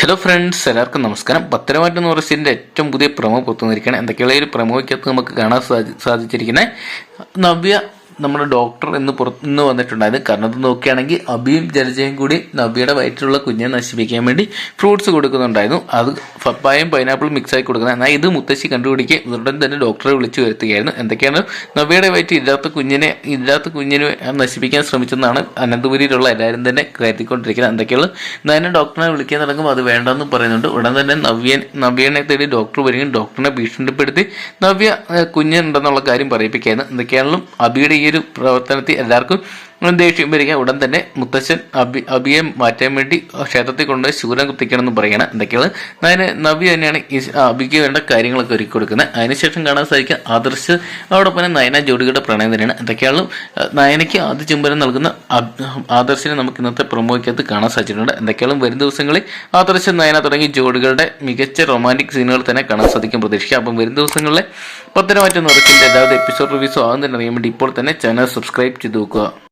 Hello friends എല്ലാവർക്കും നമസ്കാരം. പത്തനംതിട്ട പറയുന്നതിന്റെ ഏറ്റവും പുതിയ പ്രമോ പുറത്തുനിന്നിരിക്കുകയാണ് എന്തൊക്കെയുള്ള ഒരു പ്രമോയ്ക്കകത്ത് നമുക്ക് കാണാൻ സാധി സാധിച്ചിരിക്കുന്നത്? നവ്യ നമ്മുടെ ഡോക്ടർ എന്ന് പുറത്ത് നിന്ന് വന്നിട്ടുണ്ടായത്. കാരണം അത് നോക്കുകയാണെങ്കിൽ അബിയും ജലജയും കൂടി നബിയുടെ വയറ്റിലുള്ള കുഞ്ഞിനെ നശിപ്പിക്കാൻ വേണ്ടി ഫ്രൂട്ട്സ് കൊടുക്കുന്നുണ്ടായിരുന്നു. അത് പപ്പായും പൈനാപ്പിളും ആയി കൊടുക്കുന്നത്. എന്നാൽ ഇത് മുത്തശ്ശി കണ്ടുപിടിക്കുക ഉടൻ തന്നെ ഡോക്ടറെ വിളിച്ചു വരുത്തുകയായിരുന്നു. എന്തൊക്കെയാണ്? നബിയുടെ വയറ്റിൽ ഇല്ലാത്ത കുഞ്ഞിനെ ഇല്ലാത്ത കുഞ്ഞിനെ നശിപ്പിക്കാൻ ശ്രമിച്ചെന്നാണ് അനന്തപുരിയിലുള്ള എല്ലാവരും തന്നെ കരുതിക്കൊണ്ടിരിക്കുന്നത്. എന്തൊക്കെയാണ്? എന്നാൽ ഡോക്ടറെ വിളിക്കാൻ തുടങ്ങുമ്പോൾ അത് വേണ്ടെന്ന് പറയുന്നുണ്ട്. ഉടൻ തന്നെ നവ്യൻ നവ്യനെ തേടി ഡോക്ടർ വരികയും ഡോക്ടറിനെ ഭീഷണിപ്പെടുത്തി നവ്യ കുഞ്ഞുണ്ടെന്നുള്ള കാര്യം പറയിപ്പിക്കുകയായിരുന്നു എന്തൊക്കെയാണെങ്കിലും അബിയുടെ ഈ ഒരു പ്രവർത്തനത്തിൽ എല്ലാവർക്കും ദേഷ്യം വരിക ഉടൻ തന്നെ മുത്തച്ഛൻ അബി അബിയെ മാറ്റാൻ വേണ്ടി ക്ഷേത്രത്തിൽ കൊണ്ടുപോയി ശൂലം കുത്തിക്കണം എന്ന് പറയണം എന്തൊക്കെയാണ്? അതിന് നവ്യ തന്നെയാണ് ഈ അബിക്ക് വേണ്ട കാര്യങ്ങളൊക്കെ ഒരുക്കി കൊടുക്കുന്നത്. അതിനുശേഷം കാണാൻ സാധിക്കുക ആദർശ് അതോടൊപ്പം തന്നെ നയന ജോഡികളുടെ പ്രണയം തന്നെയാണ്. എന്തൊക്കെയാണ് നയനയ്ക്ക് ആദ്യ ചുംബനം നൽകുന്ന ആദർശിനെ നമുക്ക് ഇന്നത്തെ പ്രൊമോയ്ക്കകത്ത് കാണാൻ സാധിച്ചിട്ടുണ്ട്. എന്തൊക്കെയാണ് വരും ദിവസങ്ങളിൽ ആദർശ് നയന തുടങ്ങി ജോഡികളുടെ മികച്ച റൊമാന്റിക് സീനുകൾ തന്നെ കാണാൻ സാധിക്കും പ്രതീക്ഷിക്കാം. അപ്പം വരും ദിവസങ്ങളിലെ പത്തനമാറ്റം നിറച്ചിന്റെ എല്ലാവരും എപ്പിസോഡ് റിവ്യൂസോ ആകുന്നതിന് അറിയാൻ വേണ്ടി ഇപ്പോൾ തന്നെ ചാനൽ സബ്സ്ക്രൈബ് ചെയ്ത് നോക്കുക.